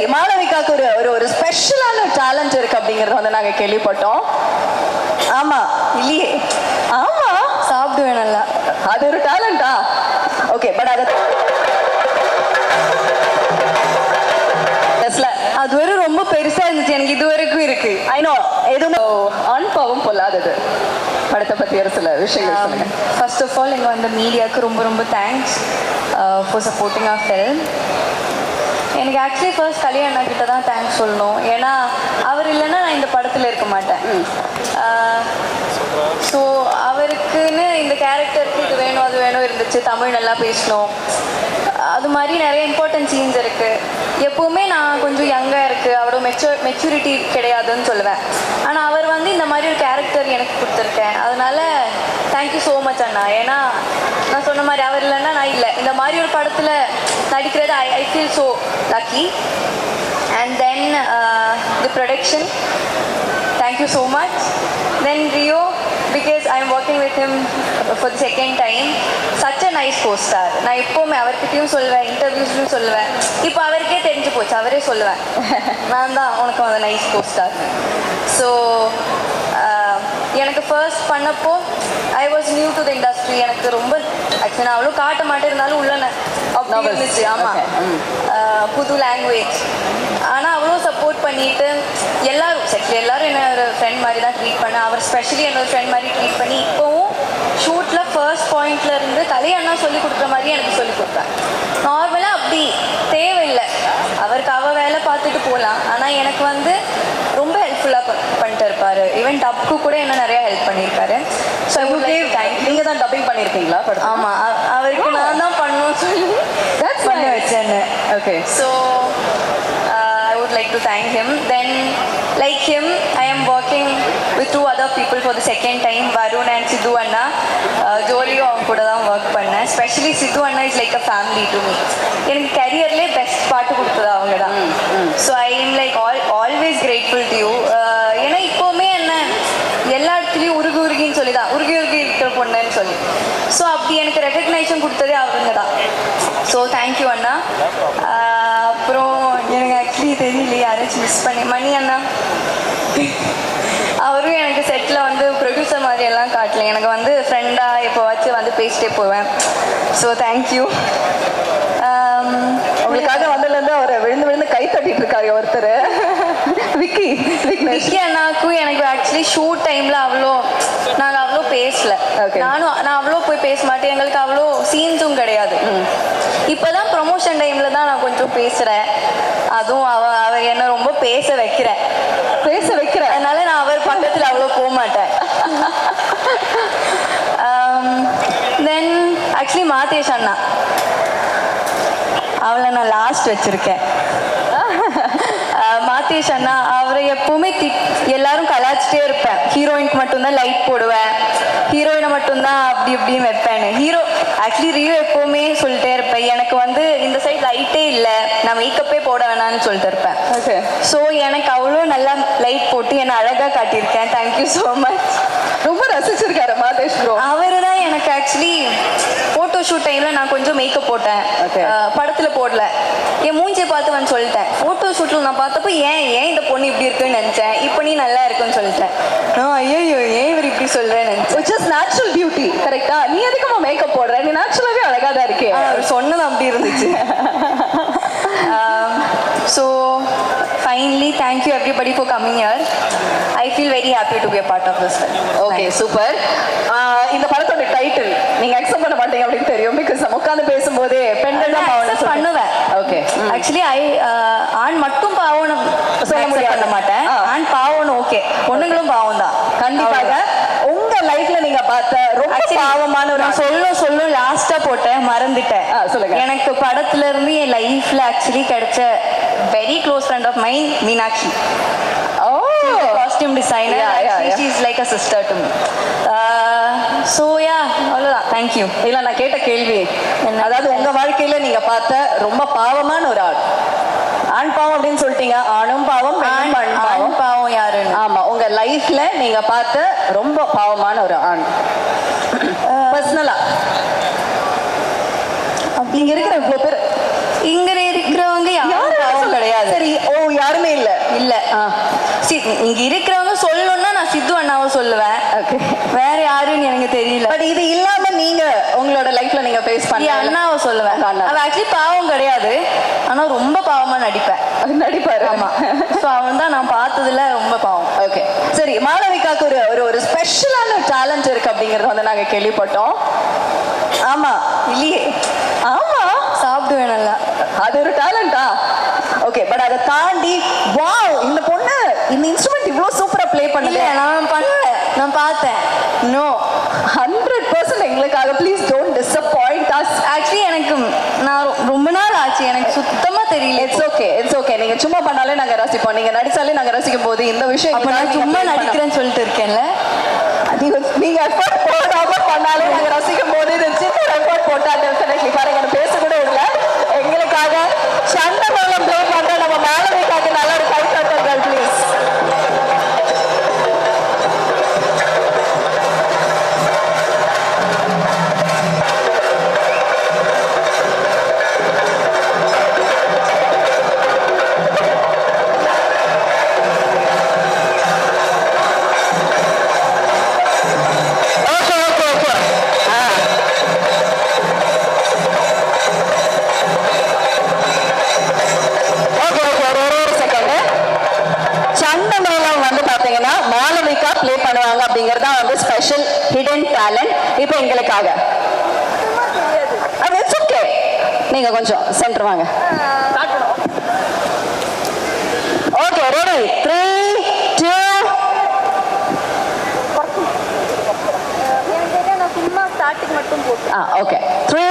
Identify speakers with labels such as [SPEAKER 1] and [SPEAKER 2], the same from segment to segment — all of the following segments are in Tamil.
[SPEAKER 1] சரி மாளவிகாக்கு ஒரு ஒரு ஒரு ஸ்பெஷலான டேலண்ட் இருக்கு அப்படிங்கறத வந்து நாங்க கேள்விப்பட்டோம். ஆமா. இல்லையே. ஆமா.
[SPEAKER 2] சாப்பிடுவேன் நல்லா.
[SPEAKER 1] அது ஒரு டேலண்டா ஓகே பட் அது.
[SPEAKER 2] அது ஒரு ரொம்ப பெருசா இருந்துச்சு. எனக்கு இது வரைக்கும் இருக்கு.
[SPEAKER 1] Know. எதுவும் அனுபவம் பொல்லாதது. படத்தை பத்தி ஒரு சில விஷயங்கள்
[SPEAKER 2] ஃபர்ஸ்ட் ஆஃப் ஆல் இங்கே வந்த மீடியாவுக்கு ரொம்ப ரொம்ப thanks for supporting our film எனக்கு ஆக்சுவலி ஃபர்ஸ்ட் கல்யாண கிட்ட தான் தேங்க்ஸ் சொல்லணும். ஏன்னா அவர் இல்லைன்னா நான் இந்த படத்தில் இருக்க மாட்டேன். ஸோ அவருக்குன்னு இந்த கேரக்டருக்கு இது வேணும் அது வேணும் இருந்துச்சு. தமிழ் நல்லா பேசணும். அது மாதிரி நிறைய இம்பார்ட்டன்ட் சீன்ஸ் இருக்குது எப்போவுமே நான் கொஞ்சம் யங்காக இருக்குது அவ்வளோ மெச்சூர் மெச்சூரிட்டி கிடையாதுன்னு சொல்லுவேன். ஆனால் அவர் வந்து இந்த மாதிரி ஒரு கேரக்டர் எனக்கு கொடுத்துருக்கேன். அதனால தேங்க்யூ ஸோ மச் அண்ணா. ஏன்னா நான் சொன்ன மாதிரி அவர் இல்லைன்னா நான் இல்லை. இந்த மாதிரி ஒரு படத்தில் நடிக்கிறது I I feel so lucky and then the production thank you so much then Rio because I am working with him for the second time such a nice co star நான் எப்போவுமே அவர்கிட்டயும் சொல்லுவேன் இன்டர்வியூஸ்லையும் சொல்லுவேன் இப்போ அவருக்கே தெரிஞ்சு போச்சு அவரே சொல்லுவேன். நான் தான் உனக்கு அந்த நைஸ் கோ ஸ்டார் ஸோ எனக்கு ஃபர்ஸ்ட் பண்ணப்போ I was new to the industry எனக்கு ரொம்ப ஆக்சுவலி நான் அவ்வளோ காட்ட மாட்டேன் இருந்தாலும் உள்ள அப்படி. இருந்துச்சு. ஆமாம். புது லாங்குவேஜ் ஆனால் அவ்வளோ சப்போர்ட் பண்ணிட்டு எல்லாரும் சரி எல்லாரும் என்ன ஒரு ஃப்ரெண்ட் மாதிரி தான் ட்ரீட் பண்ண அவர் ஸ்பெஷலி என்னோட ஃப்ரெண்ட் மாதிரி ட்ரீட் பண்ணி இப்போவும் ஷூட்டில் ஃபர்ஸ்ட் பாயிண்ட்ல இருந்து கலையண்ணா சொல்லி கொடுக்குற மாதிரி எனக்கு சொல்லி கொடுத்தாங்க நார்மலாக அப்படி. தேவையில்லை. அவருக்கு அவ வேலை பார்த்துட்டு போகலாம் ஆனால் எனக்கு வந்து ரொம்ப ஹெல்ப்ஃபுல்லாக பண்ணிட்டு இருப்பாரு ஈவன் டப்க்கு கூட என்ன நிறைய ஹெல்ப் பண்ணியிருக்காரு. ஸோ தேங்க்யூ
[SPEAKER 1] நீங்க தான் டப்பிங் பண்ணிருக்கீங்களா படம்
[SPEAKER 2] ஆமாம் அவருக்கு நான் தான் பண்ணணும்னு சொல்லி பண்ணி. வச்சேன்னு.
[SPEAKER 1] Okay
[SPEAKER 2] I would like to thank him. Then, like him, I am working with two other people for the second time, Varun and Sidhu Anna. Uh, ஜோலியும் அவங்க கூட தான் ஒர்க் பண்ணேன். Specially Sidhu Anna is like a family to me எனக்கு கரியர்லேயே பெஸ்ட் பாட்டு கொடுத்தது அவங்க தான். So I am like all always grateful to you ஏன்னா இப்போவுமே என்ன எல்லா இடத்துலையும் உருகு உருகின்னு உருகி இருக்கிற பொண்ணுன்னு சொல்லி ஸோ அப்படி எனக்கு ரெக்கக்னைசேஷன் கொடுத்ததே அவங்க தான் ஸோ தேங்க்யூ அண்ணா. அப்புறம் எனக்கு ஆக்சுவலி தெரியல யாராச்சும் மிஸ் பண்ணி மணி அண்ணா. அவரும் எனக்கு செட்டில் வந்து ப்ரொடியூசர் மாதிரி எல்லாம் காட்டல. எனக்கு வந்து ஃப்ரெண்டாக எப்போவாச்சும் வந்து பேசிட்டே போவேன். ஸோ தேங்க்யூ
[SPEAKER 1] உங்களுக்காக வந்ததுல இருந்து அவர் விழுந்து விழுந்து கை தட்டிட்டு இருக்காரு ஒருத்தர். விக்கி
[SPEAKER 2] விக்கி அண்ணாக்கும் எனக்கு ஆக்சுவலி ஷூட் டைம்ல அவ்வளோ நாங்க அவ்வளோ பேசல. நானும் நான் அவ்வளோ போய் பேச மாட்டேன். எங்களுக்கு அவ்வளோ சீன்ஸும் கிடையாது. இப்போதான் ப்ரொமோஷன் டைம்ல தான் நான் கொஞ்சம் பேசுறேன். அதுவும் அவ அவ என்ன ரொம்ப பேச வைக்கிறேன்.
[SPEAKER 1] பேச வைக்கிற
[SPEAKER 2] அதனால நான் அவர் பக்கத்துல அவ்வளோ போக மாட்டேன். தென் ஆக்சுவலி மாதேஷ் அண்ணா. அவளை நான் லாஸ்ட் வச்சிருக்கேன். மாதேஷ் அண்ணா அவரை எப்பவுமே திட் எல்லாரும் கலாச்சிட்டே இருப்பேன். ஹீரோயினுக்கு மட்டும்தான் லைட் போடுவேன். ஹீரோயினை மட்டும்தான் அப்படி இப்படின்னு வைப்பேன் ஹீரோ ஆக்சுவலி ரியோ எப்பவுமே சொல்லிட்டே இருப்பேன். எனக்கு வந்து இந்த சைடு லைட்டே இல்லை. நான் மேக்கப்பே போட வேணாம்னு சொல்லிட்டு இருப்பேன்.
[SPEAKER 1] ஓகே
[SPEAKER 2] ஸோ எனக்கு அவ்வளோ நல்லா லைட் போட்டு என்னை அழகாக காட்டியிருக்கேன். தேங்க்யூ ஸோ மச்
[SPEAKER 1] ரொம்ப ரசிச்சிருக்காரு மாதேஷ் ப்ரோ
[SPEAKER 2] அவர் தான் எனக்கு ஆக்சுவலி ஃபோட்டோ ஷூட் டைமில் நான் கொஞ்சம் மேக்கப் போட்டேன். படத்தில் போடல. என் மூஞ்சியை பார்த்து வந்து சொல்லிட்டேன். ஃபோட்டோ ஷூட்டில் நான் பார்த்தப்போ ஏன் ஏன் இந்த பொண்ணு இப்படி இருக்குன்னு நினச்சேன்? இப்போ நீ நல்லா இருக்குன்னு சொல்லிட்டேன். ஐயோ ஏன் இவர் இப்படி சொல்கிறேன்னு நினச்சேன்.
[SPEAKER 1] Natural பியூட்டி கரெக்டா நீ எதுக்குமா மேக்கப் போடுற? நீ நேச்சுரலாவே அழகா தான் இருக்கே.
[SPEAKER 2] அவர் சொன்னது அப்படி இருந்துச்சு. So finally thank you everybody for coming here I feel very happy to be a part of this
[SPEAKER 1] okay super இந்த படத்தோட டைட்டில் நீங்க அக்செப்ட் பண்ண மாட்டீங்க அப்படின்னு தெரியும் பிகாஸ் நம்ம உட்காந்து பேசும்போதே பெண்கள் தான்
[SPEAKER 2] accept பண்ணுவேன்.
[SPEAKER 1] ஓகே
[SPEAKER 2] ஆக்சுவலி ஐ ஆண் மட்டும் பாவம்னு சொல்ல முடியாது. பண்ண மாட்டேன். ஆண் பாவம்னு ஓகே பொண்ணுங்களும் பாவம் தான்.
[SPEAKER 1] கண்டிப்பாக. உங்க லைஃப்ல நீங்க பார்த்த ரொம்ப பாவமான ஒரு
[SPEAKER 2] சொல்லும் சொல்லும் லாஸ்டா போட்டேன். மறந்துட்டேன்.
[SPEAKER 1] சொல்லுங்க.
[SPEAKER 2] எனக்கு படத்துல இருந்து என் லைஃப்ல ஆக்சுவலி கிடைச்ச very close friend of mine Meenakshi.
[SPEAKER 1] O.
[SPEAKER 2] Costume designer. She is like a sister to me so yeah அவ்வளோதான் தேங்க்யூ
[SPEAKER 1] இல்ல நான் கேட்ட கேள்வி. அதாவது உங்க வாழ்க்கையில நீங்க பார்த்த ரொம்ப பாவமான ஒரு ஆள். ஆண் பாவம் அப்படின்னு சொல்லிட்டீங்க. ஆணும் பாவம்
[SPEAKER 2] ஆண்
[SPEAKER 1] பாவம்.
[SPEAKER 2] பாவம் யாருன்னு?
[SPEAKER 1] ஆமா உங்க லைஃப்ல நீங்க பார்த்த ரொம்ப பாவமான ஒரு ஆண். பர்சனலா நீங்க இருக்கிற இவ்வளவு பேர்.
[SPEAKER 2] இங்க இருக்கிறவங்க யாரும்
[SPEAKER 1] யாரும்
[SPEAKER 2] பாவம் கிடையாது.
[SPEAKER 1] சரி
[SPEAKER 2] இங்க இருக்கிறவங்க சொல்லணும்னா நான் சித்து அண்ணாவை சொல்லுவேன்.
[SPEAKER 1] ஓகே
[SPEAKER 2] வேற யாருன்னு எனக்கு தெரியல.
[SPEAKER 1] பட் இது இல்லாம நீங்க உங்களோட லைஃப்ல நீங்க ஃபேஸ் பண்ண
[SPEAKER 2] அண்ணாவை சொல்லுவேன். அவ ஆக்சுவலி பாவம் கிடையாது. ஆனா ரொம்ப பாவமா நடிப்பேன்.
[SPEAKER 1] நடிப்பாரு.
[SPEAKER 2] ஆமா. ஸோ அவன் தான் நான் பார்த்ததுல ரொம்ப பாவம்.
[SPEAKER 1] ஓகே சரி மாளவிகாக்கு ஒரு ஒரு ஒரு ஸ்பெஷலான டேலண்ட் இருக்கு அப்படிங்கறத வந்து நாங்க கேள்விப்பட்டோம். ஆமா. இல்லையே. ஆமா.
[SPEAKER 2] சாப்பிடுவேன் நல்லா.
[SPEAKER 1] அது ஒரு டேலண்டா ஓகே பட் அதை தாண்டி வாவ் இந்த பொண்ணு இந்த இன்ஸ்ட்ருமெண்ட் இவ்வளவு சூப்பரா ப்ளே
[SPEAKER 2] இல்ல
[SPEAKER 1] பண்ணுது
[SPEAKER 2] நான் பண்ணல நான் பார்த்தேன் நோ
[SPEAKER 1] ஹண்ட்ரட் பர்சன்ட் எங்களுக்காக please don't disappoint us
[SPEAKER 2] actually எனக்கு நான் ரொ- ரொம்ப நாள் ஆச்சு எனக்கு சுத்தமா தெரியல
[SPEAKER 1] இட்ஸ் ஓகே இட்ஸ் ஓகே நீங்க சும்மா பண்ணாலே நாங்க ரசிப்போம். நீங்க நடிச்சாலே நாங்க ரசிக்கும் போது இந்த விஷயம்
[SPEAKER 2] அப்ப நான் சும்மா நடிக்கிறேன்னு சொல்லிட்டு இருக்கேன்ல?
[SPEAKER 1] நீங்க நீங்க அப்படிங்கறது தான் வந்து ஸ்பெஷல் ஹிடன் டேலண்ட் இப்போ எங்களுக்காக. அது ஓகே நீங்க கொஞ்சம் சென்டர் வாங்க. ஓகே ரெடி த்ரீ டூ
[SPEAKER 2] மட்டும் போட்டு
[SPEAKER 1] ஆ okay three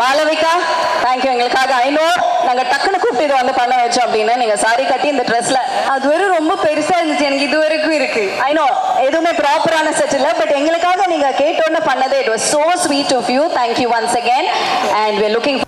[SPEAKER 1] Malavika thank you எங்களுக்காக ஐநோ நாங்க டக்குன்னு கூப்பிட்டு இது வந்து பண்ண வச்சோம் அப்படின்னு நீங்க சாரி கட்டி இந்த ட்ரெஸ்ல
[SPEAKER 2] அது வரை ரொம்ப பெருசா இருந்துச்சு. எனக்கு இது வரைக்கும் இருக்கு.
[SPEAKER 1] ஐநோ எதுவுமே ப்ராப்பரான செட் இல்ல. பட் எங்களுக்காக நீங்க கேட்டோன்னு பண்ணது. It was so sweet of you thank you once again and we're looking